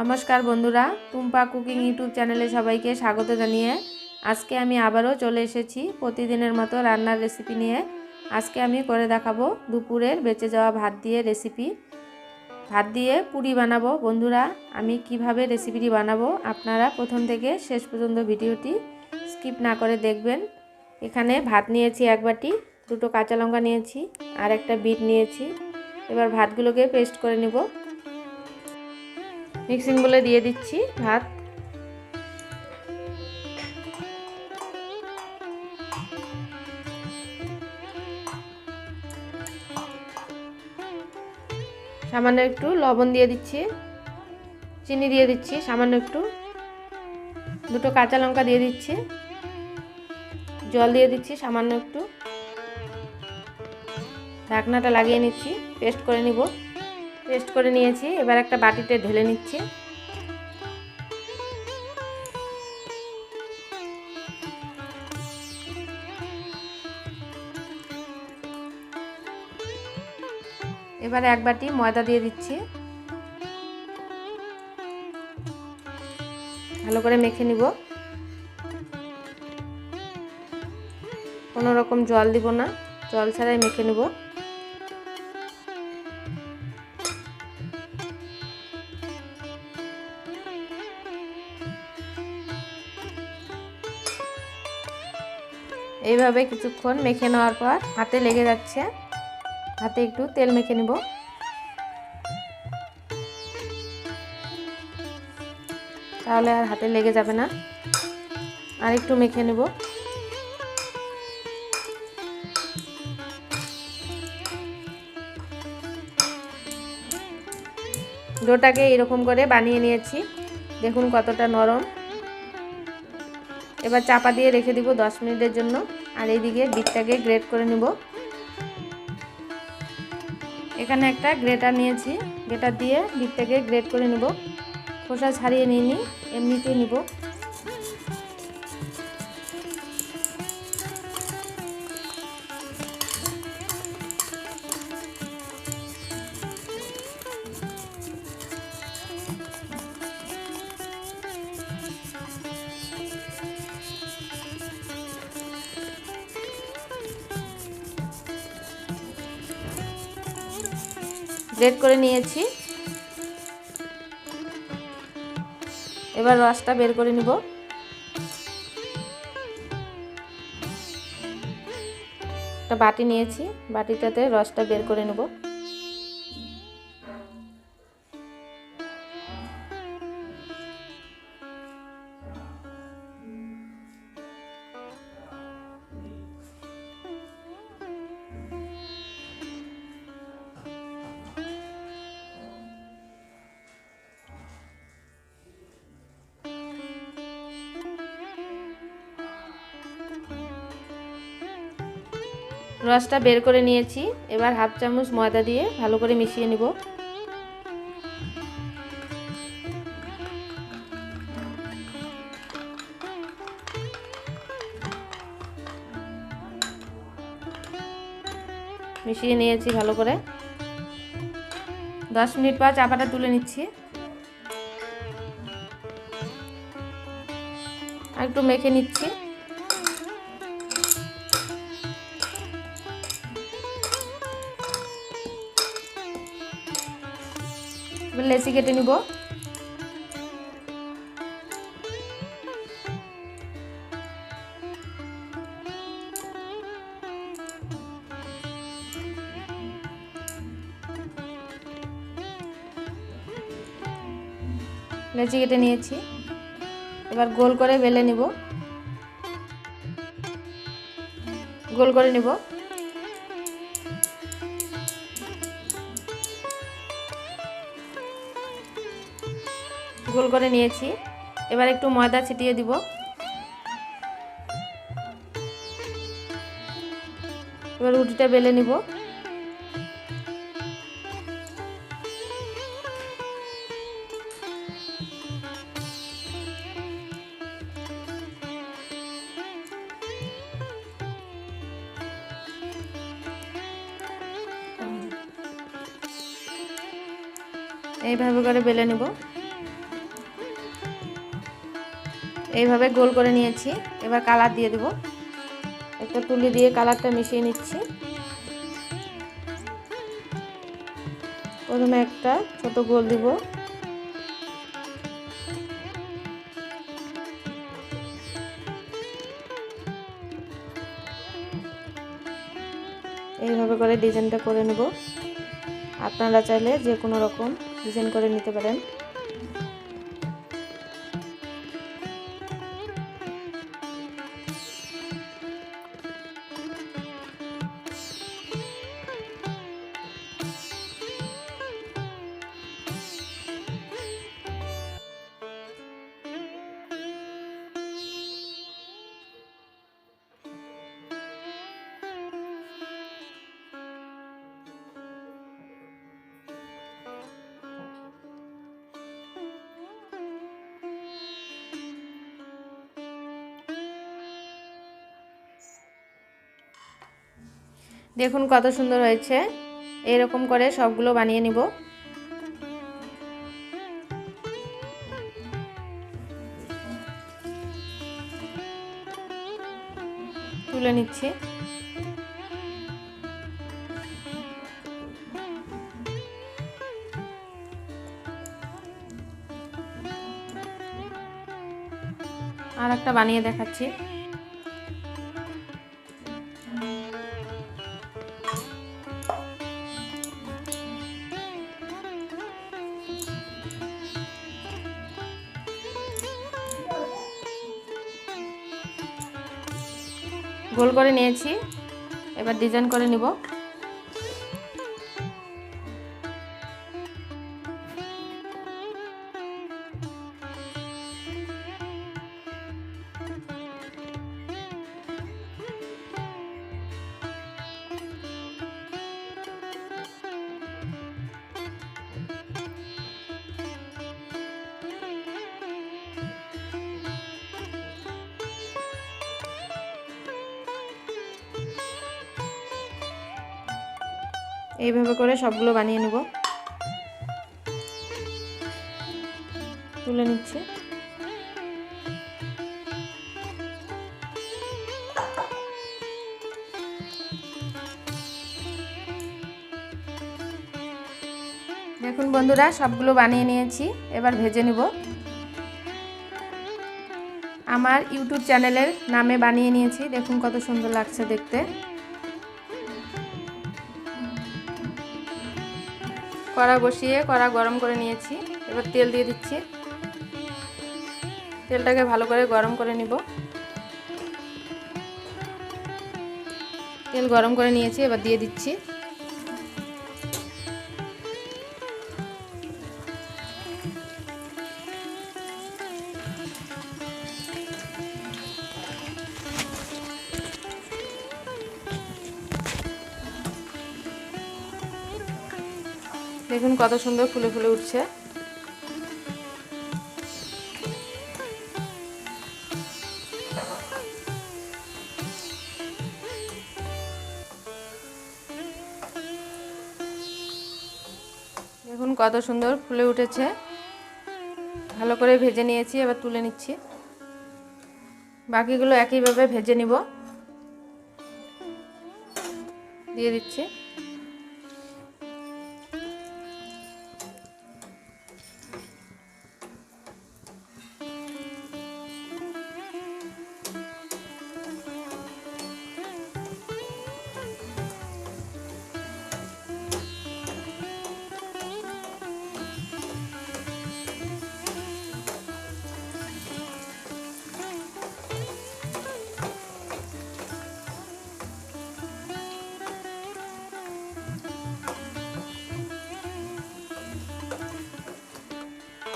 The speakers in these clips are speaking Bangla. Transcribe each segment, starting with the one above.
নমস্কার বন্ধুরা, টুম্পা কুকিং ইউটিউব চ্যানেলে সবাইকে স্বাগত জানিয়ে আজকে আমি আবারও চলে এসেছি প্রতিদিনের মতো রান্নার রেসিপি নিয়ে। আজকে আমি করে দেখাবো দুপুরের বেঁচে যাওয়া ভাত দিয়ে রেসিপি ভাত দিয়ে পুরি বানাবো। বন্ধুরা, আমি কীভাবে রেসিপিটি বানাবো আপনারা প্রথম থেকে শেষ পর্যন্ত ভিডিওটি স্কিপ না করে দেখবেন। এখানে ভাত নিয়েছি এক বাটি, দুটো কাঁচা লঙ্কা নিয়েছি আর একটা বিট নিয়েছি। এবার ভাতগুলোকে পেস্ট করে নেব। মিক্সিং বলে দিয়ে দিচ্ছি ভাত। সামান্য একটু লবণ দিয়ে দিচ্ছি, চিনি দিয়ে দিচ্ছি সামান্য একটু। দুটো কাঁচা লঙ্কা দিয়ে দিচ্ছি, জল দিয়ে দিচ্ছি সামান্য একটু। ঢাকনাটা লাগিয়ে নিচ্ছি, পেস্ট করে নিব। পেস্ট করে নিয়েছি। এবার একটা বাটিতে ঢেলে নিচ্ছি। এবার এক বাটি ময়দা দিয়ে দিচ্ছি। ভালো করে মেখে নিব। কোনো রকম জল দিব না। জল ছাড়াই মেখে নেব। এইভাবে কিছুক্ষণ মেখে নেওয়ার পর হাতে লেগে যাচ্ছে। হাতে একটু তেল মেখে নেব। তাহলে আর হাতে লেগে যাবে না। আর একটু মেখে নেব। ডোটাকে এরকম করে বানিয়ে নিয়েছি। দেখুন কতটা নরম। এবার চাপা দিয়ে রেখে দিব দশ মিনিটের জন্য। আর এইদিকে বিটটাকে গ্রেট করে নেব। এখানে একটা গ্রেটার নিয়েছি। গ্রেটার দিয়ে বিটটাকে গ্রেট করে নেব। খোসা ছাড়িয়ে নিয়ে নিই এমনিতেই নিব। গ্রেট করে নিয়েছি। এবার রসটা বের করে নিব। একটা বাটি নিয়েছি, বাটিটাতে রসটা বের করে নেব। রসটা বের করে নিয়েছি। এবার হাফ চামচ ময়দা দিয়ে ভালো করে মিশিয়ে নিব। মিশিয়ে নিয়েছি ভালো করে। দশ মিনিট পর চাপাটা তুলে নিচ্ছি। আর একটু মেখে নিচ্ছি। লেচি কেটে নিব। লেচি কেটে নিয়েছি। এবার গোল করে বেলে নিব। গোল করে নিব। গোল করে নিয়েছি। এবার একটু ময়দা ছিটিয়ে দিব। এবার রুটিটা বেলে নিব। এইভাবে করে বেলে নেব। এইভাবে গোল করে নিয়েছি। এবার কালার দিয়ে দেব। একটা তুলি দিয়ে কালারটা মিশিয়ে নিচ্ছি। প্রথমে একটা ছোট গোল দিব। এইভাবে করে ডিজাইনটা করে নেব। আপনারা চাইলে যে কোনো রকম ডিজাইন করে নিতে পারেন। দেখুন কত সুন্দর হয়েছে। এরকম করে সবগুলো বানিয়ে নিব। তুলে নিচ্ছি। আর একটা বানিয়ে দেখাচ্ছি। গোল করে নিয়েছি এবার ডিজাইন করে নিব। এইভাবে করে সবগুলো বানিয়ে নেব। তুলে নিচ্ছে। দেখুন বন্ধুরা, সবগুলো বানিয়ে নিয়েছি। এবার ভেজে নিব। আমার ইউটিউব চ্যানেলের নামে বানিয়ে নিয়েছি। দেখুন কত সুন্দর লাগছে দেখতে। কড়া বসিয়ে, কড়া গরম করে নিয়েছি। এবার তেল দিয়ে দিচ্ছি। তেলটাকে ভালো করে গরম করে নিব। তেল গরম করে নিয়েছি, এবার দিয়ে দিচ্ছি। দেখুন কত সুন্দর ফুলে ফুলে উঠছে। দেখুন কত সুন্দর ফুলে উঠেছে। ভালো করে ভেজে নিয়েছি, এবার তুলে নিচ্ছি। বাকিগুলো একইভাবে ভেজে নিব। দিয়ে দিচ্ছি।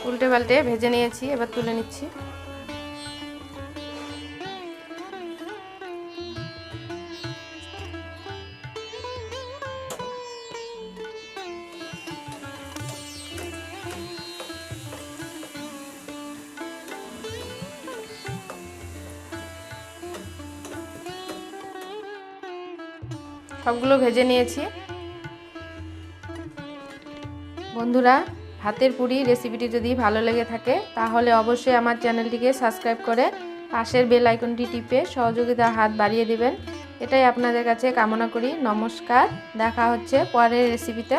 উল্টে পাল্টে ভেজে নিয়েছি এবার তুলে নিচ্ছি। সবগুলো ভেজে নিয়েছি। বন্ধুরা হাতের পুরি রেসিপিটি যদি ভালো লেগে থাকে, তাহলে অবশ্যই আমার চ্যানেলটিকে সাবস্ক্রাইব করে পাশের বেল আইকনটি টিপে সহযোগিতা হাত বাড়িয়ে দিবেন। এটাই আপনাদের কাছে কামনা করি। নমস্কার। দেখা হচ্ছে পরের রেসিপিতে